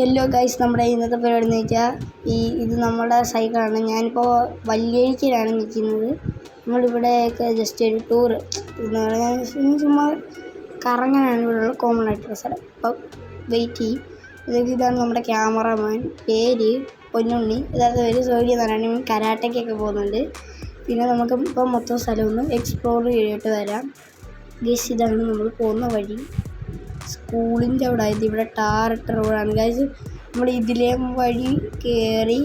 Hello guys നമ്മുടെ ഇന്നത്തെ പരിപാടി എന്ന് വെച്ചാൽ ഈ ഇത് നമ്മുടെ സൈക്കിളാണ്. ഞാനിപ്പോൾ വല്യഴിക്കലാണ് നിൽക്കുന്നത് നമ്മളിവിടെയൊക്കെ ജസ്റ്റ് ഒരു ടൂർ എന്ന് പറഞ്ഞാൽ ചുമ്മാ കറങ്ങാനാണ് ഇവിടെയുള്ള കോമൺ ആയിട്ടുള്ള സ്ഥലം. അപ്പം വെയിറ്റ് ചെയ്യും. ഇതാണ് നമ്മുടെ ക്യാമറമാൻ പേര് പൊന്നുണ്ണി. ഇതാത്ത പേര് എന്ന് പറയുന്നത് കരാട്ടയ്ക്കൊക്കെ പോകുന്നുണ്ട്. പിന്നെ നമുക്ക് ഇപ്പം മൊത്തം സ്ഥലമൊന്നും എക്സ്പ്ലോർ ചെയ്തിട്ട് വരാം. ഗസ് ഇതാണ് നമ്മൾ പോകുന്ന വഴി. സ്കൂളിന്റെ അവിടെ ആയത് ഇവിടെ ടാറിട്ട റോഡാണ്. ഗൈസ് നമ്മൾ ഇതിലേ വഴി കയറി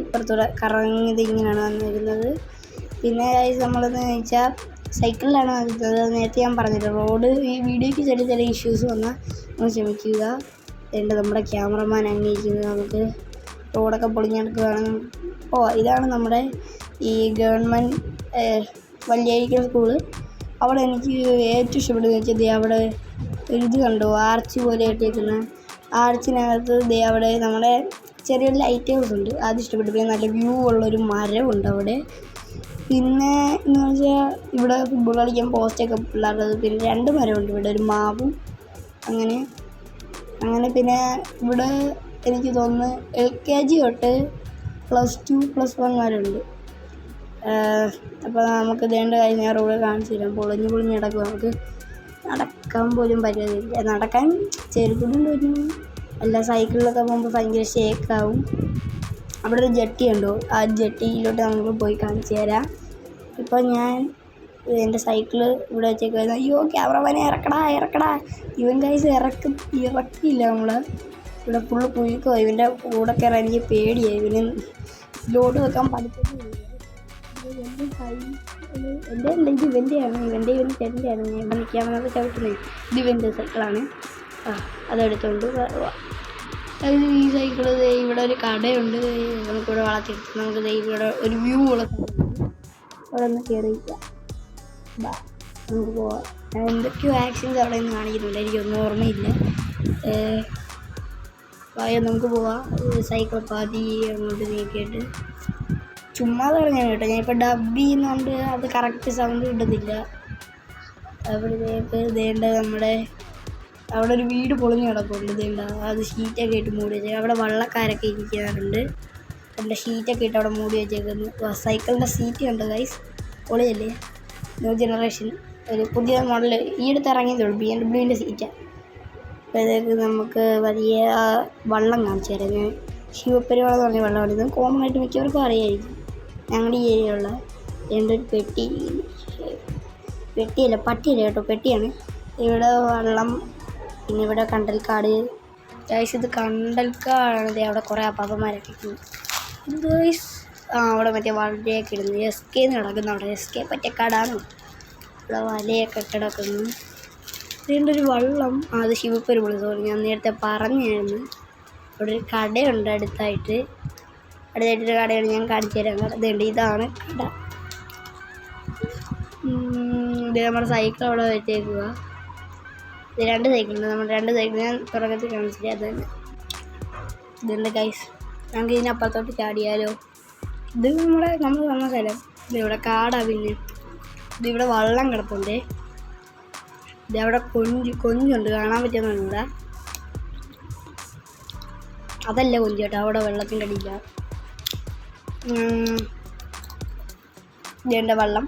ഇപ്പുറത്തൂടെ കറങ്ങിയത് ഇങ്ങനെയാണ് വന്നിരുന്നത്. പിന്നെ ഗൈസ് നമ്മളെന്ന് വെച്ചാൽ സൈക്കിളിലാണ് വന്നിരുന്നത്. നേരത്തെ ഞാൻ പറഞ്ഞില്ല റോഡ് ഈ വീഡിയോയ്ക്ക് ചെറിയ ചെറിയ ഇഷ്യൂസ് വന്നാൽ നമ്മൾ ക്ഷമിക്കുക. അതുകൊണ്ട് നമ്മുടെ ക്യാമറമാൻ അന്വേഷിക്കുന്നത് നമുക്ക് റോഡൊക്കെ പൊളിഞ്ഞെടുക്കുകയാണ് ഓ ഇതാണ് നമ്മുടെ ഈ ഗവൺമെന്റ് വലിയ സ്കൂൾ. അവിടെ എനിക്ക് ഏറ്റവും ഇഷ്ടപ്പെട്ടതെന്ന് വെച്ചാൽ അവിടെ ഒരു കണ്ടു ആർച്ച് പോലെ ഇട്ടേക്കുന്ന. ആർച്ചിനകത്ത് ദേ അവിടെ നമ്മുടെ ചെറിയൊരു ലൈറ്റ് ഹൗസ് ഉണ്ട്. അത് ഇഷ്ടപ്പെട്ടു. പിന്നെ നല്ല വ്യൂ ഉള്ളൊരു മരമുണ്ട് അവിടെ. പിന്നെ എന്ന് വെച്ചാൽ ഇവിടെ ഫുട്ബോൾ കളിക്കാൻ പോസ്റ്റൊക്കെ പിള്ളേരുടെ പിന്നെ രണ്ട് മരമുണ്ട്. ഇവിടെ ഒരു മാവും അങ്ങനെ അങ്ങനെ പിന്നെ ഇവിടെ എനിക്ക് തോന്നുന്നു എൽ കെ ജി തൊട്ട് പ്ലസ് ടു പ്ലസ് വൺ വരെയുണ്ട്. അപ്പോൾ നമുക്ക് ഇതേണ്ട കാര്യം ഞാൻ റോഡ് കാണിച്ചു തരാം. പൊളിഞ്ഞ് പൊളിഞ്ഞ് കിടക്കും നമുക്ക് നടക്കാൻ പോലും പറ്റുന്നില്ല. നടക്കാൻ ചെരുപ്പിടും വരും അല്ല സൈക്കിളിലൊക്കെ പോകുമ്പോൾ ഭയങ്കര ഷേക്കാവും. അവിടെ ഒരു ജട്ടി ഉണ്ടോ ആ ജട്ടിയിലോട്ട് നമുക്ക് പോയി കാണിച്ചു തരാം. ഇപ്പോൾ ഞാൻ എന്റെ സൈക്കിൾ ഇവിടെ വെച്ചേക്കുവായിരുന്നു. അയ്യോ ക്യാമറമാനെ ഇറക്കടാ ഇറക്കടാ. ഇവൻ കൈസ് ഇറക്ക ഇറക്കിയില്ല നമ്മൾ ഇവിടെ ഫുള്ള് കുഴിക്കോ ഇവന്റെ കൂടെ കയറാൻ എനിക്ക് പേടിയായി ഇവന് ലോഡ് വെക്കാൻ പഠിച്ചിട്ടില്ല എന്റെ കൈ എന്റെ അല്ല ഇത് ഇവന്റെയാണ് ഇവന്റെ ഇവന്റെ ചേട്ടന്റെയാണ് ഞാൻ ഇവിടെ നിൽക്കാൻ വന്നത് ചവിട്ടുന്നത്. ഇത് ഇവന്റെ സൈക്കിളാണ് ആ അതെടുത്തോണ്ട് അത് ഈ സൈക്കിൾ ഇവിടെ ഒരു കടയുണ്ട് നമുക്കിവിടെ വളർത്തിയെടുത്ത് നമുക്ക് ഇവിടെ ഒരു വ്യൂ ഉള്ള അവിടെ ഒന്ന് കയറിയില്ല ബാ നമുക്ക് പോവാം. എന്തൊക്കെയോ ആക്ഷൻസ് അവിടെ നിന്ന് കാണിക്കുന്നുണ്ട്. എനിക്കൊന്നും ഓർമ്മയില്ല. നമുക്ക് പോവാം. സൈക്കിൾ പാതി അങ്ങോട്ട് നീക്കിയിട്ട്. ചുമ്മാ പറഞ്ഞു കേട്ടോ. ഞാനിപ്പോൾ ഡബ് ചെയ്യുന്നതുകൊണ്ട് അത് കറക്റ്റ് സൗണ്ട് കിട്ടത്തില്ല അവിടേക്ക് ഇതേണ്ട നമ്മുടെ അവിടെ ഒരു വീട് പൊളിഞ്ഞ് കിടപ്പുണ്ട്. ഇതേണ്ട അത് ഷീറ്റൊക്കെ ഇട്ട് മൂടി വെച്ചേക്കും അവിടെ വള്ളക്കാരൊക്കെ ഇരിക്കാറുണ്ട് അവിടെ ഷീറ്റൊക്കെ ഇട്ട് അവിടെ മൂടി വെച്ചേക്കുന്നു. സൈക്കിളിന്റെ സീറ്റ് കണ്ടോ ഗൈസ് പൊളിയല്ലേ? ന്യൂ ജനറേഷൻ ഒരു പുതിയ മോഡൽ ഈ അടുത്ത് ഇറങ്ങിയതുള്ളൂ ബി എം ഡബ്ല്യുവിന്റെ സീറ്റാണ് അപ്പോഴത്തേക്ക് നമുക്ക് വലിയ വള്ളം കാണിച്ചു തരാം. ഞാൻ ശിവപ്പെരുവാളം എന്ന് പറഞ്ഞ വെള്ളമാണ് ഇത് കോമൺ ആയിട്ട് മിക്കവർക്കും അറിയായിരിക്കും. ഞങ്ങളുടെ ഈ ഏരിയയിലുള്ള ഒരു പെട്ടി പെട്ടിയല്ല പട്ടിയല്ല കേട്ടോ പെട്ടിയാണ്. ഇവിടെ വെള്ളം പിന്നെ ഇവിടെ കണ്ടൽക്കാട്. ഗൈസ് ഇത് കണ്ടൽക്കാടാണ്. ദേ അവിടെ കുറേ അപ്പാപ്പന്മാരൊക്കെ ഇത് ഗൈസ് ആ അവിടെ മറ്റേ വളരെയൊക്കെ ഇടുന്നു. എസ് കെ എന്ന് കിടക്കുന്നു അവിടെ. എസ് കെ പറ്റക്കാടാണ് ഇവിടെ വലയൊക്കെ കിടക്കുന്നു ഇതിന്റെ ഒരു വള്ളം. അത് ശിവപ്പെരുമ്പോൾ സോറി ഞാൻ നേരത്തെ പറഞ്ഞായിരുന്നു. അവിടെ ഒരു കടയുണ്ട് അടുത്തായിട്ട്. അടുത്തായിട്ടൊരു കടയാണ് ഞാൻ കാണിച്ചു തരാം. ഇതുണ്ട് ഇതാണ് കട. ഇത് നമ്മുടെ സൈക്കിൾ അവിടെ വെച്ചേക്കുക. ഇത് രണ്ട് സൈക്കിളുണ്ട് നമ്മുടെ രണ്ട് സൈക്കിൾ ഞാൻ തുടക്കത്തിൽ കാണിച്ചില്ല അത് തന്നെ ഇതുണ്ട് കൈസ് നമുക്ക് ഇതിനപ്പുറത്തോട്ട് ചാടിയാലോ? ഇത് നമ്മുടെ നമ്മൾ വന്ന സ്ഥലം. ഇതിവിടെ കാടാ പിന്നെ. ഇതിവിടെ വള്ളം കിടപ്പുണ്ട്. ഇതവിടെ കൊഞ്ച് കൊഞ്ചുണ്ട്. കാണാൻ പറ്റുന്നുണ്ട് അതല്ല കൊഞ്ച് അവിടെ വെള്ളത്തിന്റെ അടിയില്ല ഇതേണ്ട വെള്ളം.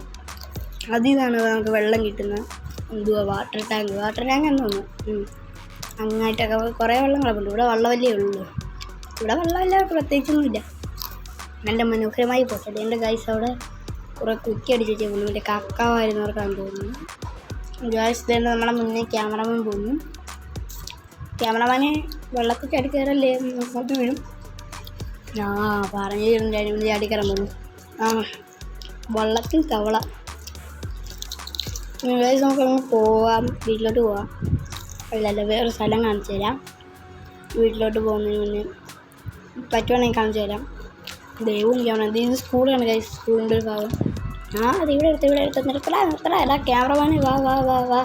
അതിൽ നിന്നാണ് നമുക്ക് വെള്ളം കിട്ടുന്നത്. എന്തുവാ വാട്ടർ ടാങ്ക് വാട്ടർ ടാങ്ക് എന്ന് തോന്നുന്നു. അങ്ങായിട്ടൊക്കെ കുറേ വെള്ളം കിടപ്പുണ്ട് ഇവിടെ വെള്ളമല്ലേ ഉള്ളൂ. ഇവിടെ വെള്ളമല്ല പ്രത്യേകിച്ചൊന്നുമില്ല. നല്ല മനോഹരമായി പോട്ടെ എന്റെ ഗൈസ് അവിടെ കുറേ കുറ്റി അടിച്ചിട്ട് പോകുന്നു. മറ്റേ കക്ക വരുന്നവർക്കാണ് തോന്നുന്നു ഗൈസ് തന്നെ നമ്മുടെ മുന്നേ ക്യാമറമാൻ പോകുന്നു ക്യാമറമാനെ വെള്ളത്തിൽ ചാടി കയറല്ലേ? അങ്ങോട്ട് വീഴും ആ പറഞ്ഞു രണ്ടു ചാടി കയറാൻ പോകുന്നു ആ വള്ളത്തിൽ തവള. നമുക്ക് അങ്ങ് പോവാം. വീട്ടിലോട്ട് പോവാം. അല്ലല്ല വേറെ സ്ഥലം കാണിച്ചു തരാം. വീട്ടിലോട്ട് പോകുന്നതിന് മുന്നേ പറ്റുവാണെങ്കിൽ കാണിച്ചു തരാം. ദൈവം ക്യാമറ ഇത് സ്കൂളാണ് കൈ സ്കൂളിന്റെ ഒരു ഭാഗം. ആ അത് ഇവിടെ എടുത്ത് ഇവിടെ എടുത്ത്. നിർത്തടാ നിർത്തടാ എടാ ക്യാമറമാനെ വാ വാ വാ വാ.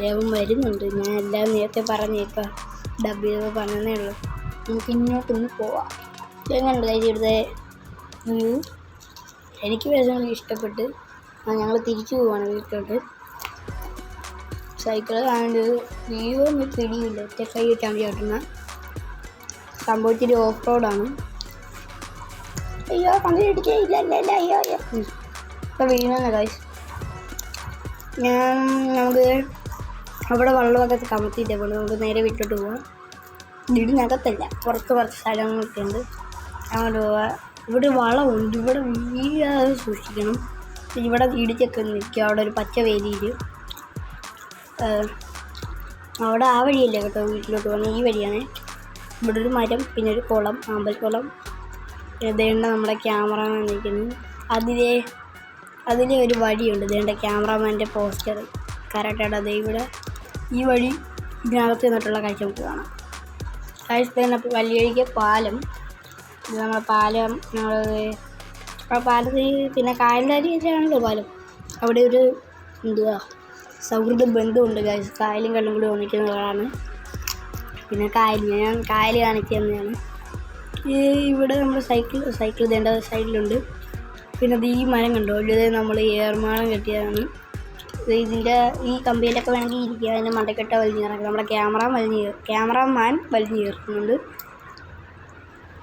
ദൈവം വരുന്നുണ്ട്. ഞാൻ എല്ലാം നേരത്തെ പറഞ്ഞേക്കാം. ഡബ് ചെയ്തപ്പോൾ പറഞ്ഞതേ ഉള്ളൂ. നമുക്ക് ഇങ്ങോട്ടൊന്ന് പോവാം. ഗൈസ് ഇവിടുത്തെ വ്യൂ എനിക്ക് പേഴ്സണലി ഇഷ്ടപ്പെട്ട് ഞങ്ങൾ തിരിച്ചു പോവാണ് വീട്ടിലോട്ട്. സൈക്കിൾ കാണുന്നത് വ്യൂ ഒന്നും പിടിയില്ല. ഒറ്റ കൈ കിട്ടാൻ വേണ്ടി ചവിട്ടുന്ന സംഭവം ഇച്ചിരി ഓഫ് റോഡാണ് അയ്യോ കണ്ടിട്ടില്ല ഇല്ല ഇല്ല ഇല്ല അയ്യോ അയ്യോ. ഇപ്പം വീണെന്ന് കാശ് ഞാൻ നമുക്ക് അവിടെ വെള്ളമൊക്കെ കമത്തിയിട്ടേ പോലെ നമുക്ക് നേരെ വിട്ടിട്ട് പോവാം. വീടിനകത്തല്ല പുറത്ത് കുറച്ച് സ്ഥലങ്ങളൊക്കെ ഉണ്ട്. അങ്ങോട്ട് ഇവിടെ വളമുണ്ട്. ഇവിടെ വീഴാതെ സൂക്ഷിക്കണം. ഇവിടെ ഇടിച്ചൊക്കെ നിൽക്കുക അവിടെ ഒരു പച്ച വേലിയിൽ അവിടെ ആ വഴിയല്ലേ കേട്ടോ വീട്ടിലോട്ട് പോകുന്നത്? ഈ വഴിയാണ്. ഇവിടെ ഒരു മരം പിന്നെ ഒരു കുളം ആമ്പൽക്കുളം. ഇതേണ്ട നമ്മുടെ ക്യാമറമാൻ നിൽക്കുന്നു. അതിലെ അതിലെ ഒരു വഴിയുണ്ട്. ഇതേണ്ട ക്യാമറാമാന്റെ പോസ്റ്റർ കറക്റ്റായിട്ട് അതേ ഇവിടെ. ഈ വഴി ഇതിനകത്ത് നിന്നിട്ടുള്ള കാഴ്ച നമുക്ക് കാണാം. കാഴ്ച തന്നെ വലിയ പാലം. ഇത് നമ്മുടെ പാലം നമ്മൾ ആ പാലത്തിൽ പിന്നെ കായലിന്റെ പാലം. അവിടെ ഒരു എന്തുവാ സൗഹൃദ ബന്ധമുണ്ട് ഗൈസ് കായലും കള്ളും കൂടി ഒന്നിക്കുന്നതാണ് പിന്നെ കായൽ ഞാൻ കായൽ ഈ ഇവിടെ നമ്മൾ സൈക്കിൾ സൈക്കിൾ ഇതേണ്ട സൈഡിലുണ്ട്. പിന്നെ അത് ഈ മരം കണ്ടോ? ഇത് നമ്മൾ ഏർമാളം കെട്ടിയതാണ്. ഇത് ഇതിന്റെ ഈ കമ്പിയിലൊക്കെ വേണമെങ്കിൽ ഇരിക്കുക അതിന്റെ മണ്ടക്കെട്ട വലിഞ്ഞ് കിടക്കുക നമ്മുടെ ക്യാമറ വലിഞ്ഞ് ക്യാമറമാൻ വലിഞ്ഞ് ചേർക്കുന്നുണ്ട്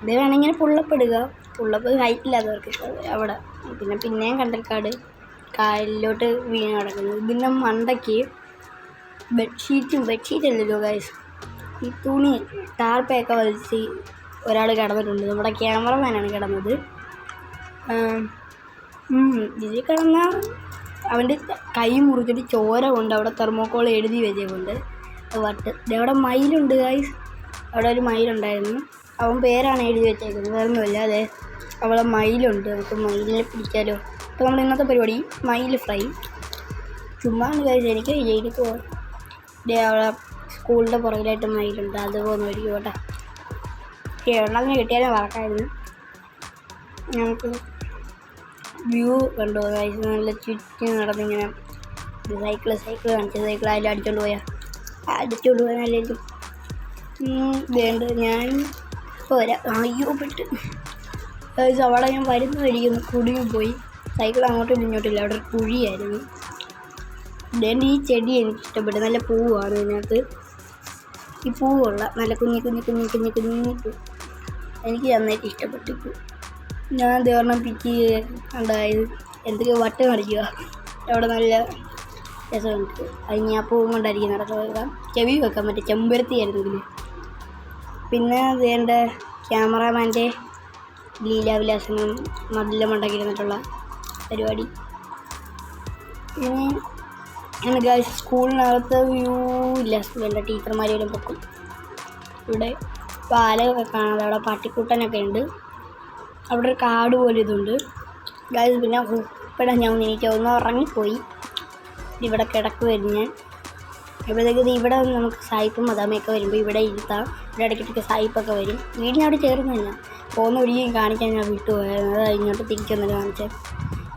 ഇത് വേണമെങ്കിൽ പുള്ളപ്പെടുക. പുള്ളപ്പ് ഹൈറ്റില്ലാത്തവർക്ക് അവിടെ. പിന്നെ പിന്നെയും കണ്ടൽക്കാട്. കായലിലോട്ട് വീണ് കിടക്കുന്നത് ഇതിന്റെ മണ്ടയ്ക്ക് ബെഡ്ഷീറ്റും ബെഡ്ഷീറ്റ് അല്ലല്ലോ ഗൈസ് ഈ തുണി ടാർപ്പയൊക്കെ വലിച്ച് ഒരാൾ കിടന്നിട്ടുണ്ട്. നമ്മുടെ ക്യാമറമാനാണ് കിടന്നത്. ഇതിൽ കിടന്ന അവന്റെ കൈ മുറിച്ചിട്ട് ചോര കൊണ്ട് അവിടെ തെർമോക്കോൾ എഴുതി വെച്ചുകൊണ്ട് വട്ട്. അവിടെ മയിലുണ്ട് ഗൈസ് അവിടെ ഒരു മയിലുണ്ടായിരുന്നു. അവൻ പേരാണ് എഴുതി വെച്ചേക്കുന്നത് വേറൊന്നുമില്ല അതെ. അവളെ മയിലുണ്ട് നമുക്ക് മയിലിനെ പിടിക്കാലോ. അപ്പോൾ നമ്മൾ ഇന്നത്തെ പരിപാടി മയിൽ ഫ്രൈ. ചുമ്മാ കാര്യം എനിക്ക് ജയിലിൽ പോകാം ഡേ അവളെ സ്കൂളിന്റെ പുറകിലായിട്ട് മയിലുണ്ട് അത് പോകുന്ന ഒരു പോട്ടെ. കേരളം കിട്ടിയാലും വറക്കായിരുന്നു ഞങ്ങൾക്ക് വ്യൂ കണ്ടു ഗൈസ് നല്ല ചുറ്റി നടന്നിങ്ങനെ സൈക്കിൾ സൈക്കിൾ കാണിച്ച സൈക്കിൾ അതിൽ അടിച്ചോണ്ട് പോയാൽ അടിച്ചോണ്ട് പോയാലും വേണ്ട. ഞാൻ പോരാ അയ്യോ പെട്ട്. അവിടെ ഞാൻ വരുന്ന വഴിക്കൊന്ന് കുടുങ്ങി പോയി. സൈക്കിൾ അങ്ങോട്ടും ഇങ്ങോട്ടില്ല അവിടെ ഒരു കുഴിയായിരുന്നു. ഇതേണ്ട ഈ ചെടി എനിക്ക് ഇഷ്ടപ്പെട്ടു. നല്ല പൂവാണ് ഇതിനകത്ത്. ഈ പൂവുള്ള നല്ല കുഞ്ഞി കുഞ്ഞി കുഞ്ഞി കുഞ്ഞി കുഞ്ഞി പൂ. എനിക്ക് നന്നായിട്ട് ഇഷ്ടപ്പെട്ടു പൂ. ഞാൻ ദേവർണം പിക്ക് ഉണ്ടായത് എന്തൊക്കെ വട്ടം അടിക്കുക അവിടെ നല്ല രസമുണ്ട്. അത് ഞാൻ പൂവും കൊണ്ടായിരിക്കും നടക്കാം ചെവി വെക്കാൻ പറ്റും ചെമ്പരത്തി ആയിരുന്നെങ്കിൽ പിന്നെ എന്റെ ക്യാമറാമാന്റെ ലീലാവിലാസനം മതിലും ഉണ്ടാക്കിയിരുന്നിട്ടുള്ള പരിപാടി. പിന്നെ അങ്ങനെ ഗായ്സ് സ്കൂളിനകത്ത് വ്യൂ ഇല്ല. സ്കൂളിന്റെ ടീച്ചർമാരും പൊക്കും. ഇവിടെ പാലൊക്കെ കാണാതെ അവിടെ പട്ടിക്കൂട്ടനൊക്കെ ഉണ്ട്. അവിടെ ഒരു കാട് പോലെ ഇതുണ്ട്. ഗായ്സ് പിന്നെ ഇവിടെ ഞാൻ എനിക്ക് ഒന്ന് ഉറങ്ങിപ്പോയി. ഇവിടെ കിടക്ക് ഞാൻ. ഇവിടേക്ക് ഇവിടെ നമുക്ക് സായിപ്പും മദാമയൊക്കെ വരുമ്പോൾ ഇവിടെ ഇരുത്താം. ഇവിടെ ഇടയ്ക്കിടയ്ക്ക് സായിപ്പൊക്കെ വരും. വീടിനവിടെ ചേർന്നില്ല പോകുന്ന ഒരിക്കലും കാണിക്കാൻ ഞാൻ വിട്ടുപോയായിരുന്നു. അത് ഇങ്ങോട്ട് തിരിച്ചൊന്നിട്ട് കാണിച്ചത്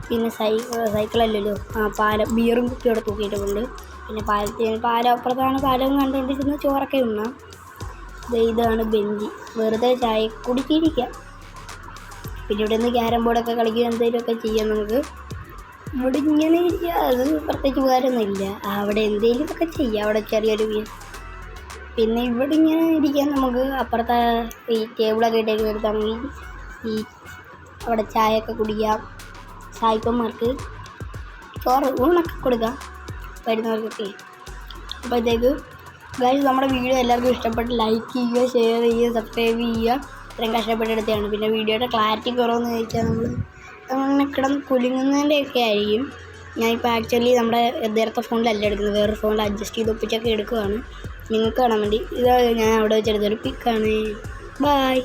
പിന്നെ സൈ സൈക്കിളല്ലല്ലോ. ആ പാല ബിയറും അവിടെ തൂക്കിയിട്ടുണ്ട്. പിന്നെ പാലത്തിന് പാല അപ്പുറത്താണ് പാലം കണ്ടുകൊണ്ടിരിക്കുന്ന ചോറൊക്കെ ഉണ്ണാം ഇതാണ് ബെഞ്ച്. വെറുതെ ചായ കുടിച്ചിരിക്കാം. പിന്നെ ഇവിടെ നിന്ന് ക്യാരം ബോർഡൊക്കെ കളിക്കുക എന്തെങ്കിലുമൊക്കെ ചെയ്യാം നമുക്ക്. ഇവിടെ ഇങ്ങനെ ഇരിക്കുക. അത് പ്രത്യേകിച്ച് ഉപകാരമൊന്നുമില്ല. അവിടെ എന്തെങ്കിലുമൊക്കെ ചെയ്യാം. അവിടെ ചെറിയൊരു പിന്നെ ഇവിടെ ഇങ്ങനെ ഇരിക്കാൻ നമുക്ക് അപ്പുറത്തെ ഈ ടേബിളൊക്കെ ഇട്ടേക്ക് വരുത്താണെങ്കിൽ ഈ അവിടെ ചായയൊക്കെ കുടിക്കാം. സായിപ്പന്മാർക്ക് ചോറ് ഊണൊക്കെ കൊടുക്കാം വരുന്നവർക്കൊക്കെ. അപ്പോഴത്തേക്ക് ഗൈസ് നമ്മുടെ വീഡിയോ എല്ലാവർക്കും ഇഷ്ടപ്പെട്ട് ലൈക്ക് ചെയ്യുക ഷെയർ ചെയ്യുക സബ്സ്ക്രൈബ് ചെയ്യുക. ഇത്രയും കഷ്ടപ്പെട്ടെടുത്തതാണ് പിന്നെ വീഡിയോയുടെ ക്ലാരിറ്റി കുറവെന്ന് ചോദിച്ചാൽ നമ്മൾ അങ്ങനെ കിടന്ന് കുലുങ്ങുന്നതിന്റെയൊക്കെ ആയിരിക്കും. ഞാനിപ്പോൾ ആക്ച്വലി നമ്മുടെ നേരത്തെ ഫോണിലല്ല എടുക്കുന്നത്. വേറെ ഫോണിൽ അഡ്ജസ്റ്റ് ചെയ്ത് ഒപ്പിച്ചൊക്കെ എടുക്കുവാണ്. നിങ്ങൾക്ക് കാണാൻ വേണ്ടി. ഇതാ ഞാൻ അവിടെ വെച്ചെടുത്തൊരു പിക്കാണ് ബായ്